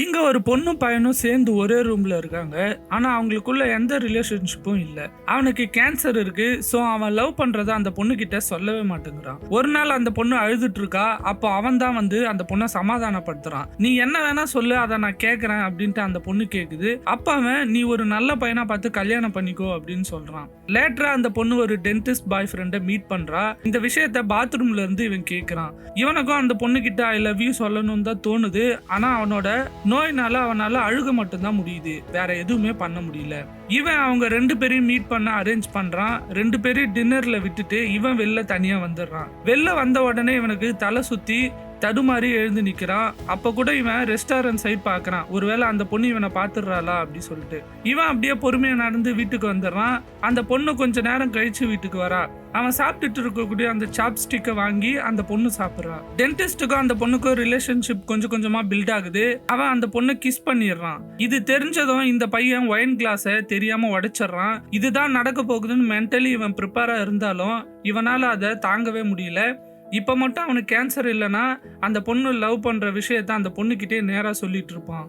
இங்கே ஒரு பொண்ணும் பையனும் சேர்ந்து ஒரே ரூமில் இருக்காங்க. ஆனால் அவங்களுக்குள்ள எந்த ரிலேஷன்ஷிப்பும் இல்லை. அவனுக்கு கேன்சர் இருக்கு. ஸோ அவன் லவ் பண்ணுறதை அந்த பொண்ணுக்கிட்ட சொல்லவே மாட்டேங்கிறான். ஒரு நாள் அந்த பொண்ணு அழுதுட்டு இருக்கா அப்போ அவன் தான் வந்து அந்த பொண்ணை சமாதானப்படுத்துறான். நீ என்ன வேணா சொல்லு அதை நான் கேட்குறேன் அப்படின்ட்டு அந்த பொண்ணு கேட்குது அப்போ அவன் நீ ஒரு நல்ல பையனாக பார்த்து கல்யாணம் பண்ணிக்கோ அப்படின்னு சொல்கிறான் லேட்டராக அந்த பொண்ணு ஒரு டென்டிஸ்ட் பாய் ஃப்ரெண்டை மீட் பண்ணுறா இந்த விஷயத்த பாத்ரூம்ல இருந்து இவன் கேட்குறான் இவனுக்கும் அந்த பொண்ணுக்கிட்ட ஐ லவ் யூ சொல்லணும்னு தான் தோணுது. ஆனால் அவனோட நோயினால அவனால அழுக மட்டும்தான் முடியுது. வேற எதுவுமே பண்ண முடியல. இவன் அவங்க ரெண்டு பேரையும் மீட் பண்ண அரேஞ்ச் பண்றான். ரெண்டு பேரையும் டின்னர்ல விட்டுட்டு இவன் வெளில தனியா வந்துடுறான். வெளில வந்த உடனே இவனுக்கு தலை சுத்தி தடுமாறி எழுந்து நிற்கிறான் அப்போ கூட இவன் ரெஸ்டாரண்ட் சைட் பார்க்குறான் ஒருவேளை அந்த பொண்ணு இவனை பார்த்துடுறாளா அப்படின்னு சொல்லிட்டு. இவன் அப்படியே பொறுமையாக நடந்து வீட்டுக்கு வந்துடுறான். அந்த பொண்ணு கொஞ்ச நேரம் கழித்து வீட்டுக்கு வரா. அவன் சாப்பிட்டுட்டு இருக்கக்கூடிய அந்த சாப்ஸ்டிக்கை வாங்கி அந்த பொண்ணு சாப்பிட்றான் டென்டிஸ்ட்டுக்கும் அந்த பொண்ணுக்கும் ரிலேஷன்ஷிப் கொஞ்சம் கொஞ்சமா பில்ட் ஆகுது. அவன் அந்த பொண்ணை கிஸ் பண்ணிடுறான். இது தெரிஞ்சதும் இந்த பையன் ஒயின் கிளாஸை தெரியாம உடைச்சிடுறான். இதுதான் நடக்க போகுதுன்னு மென்டலி இவன் ப்ரிப்பேரா இருந்தாலும் இவனால அதை தாங்கவே முடியல. இப்போ மட்டும் அவனுக்கு கேன்சர் இல்லைன்னா அந்த பொண்ணு லவ் பண்ணுற விஷயத்த அந்த பொண்ணுக்கிட்டே நேராக சொல்லிட்டு இருப்பான்.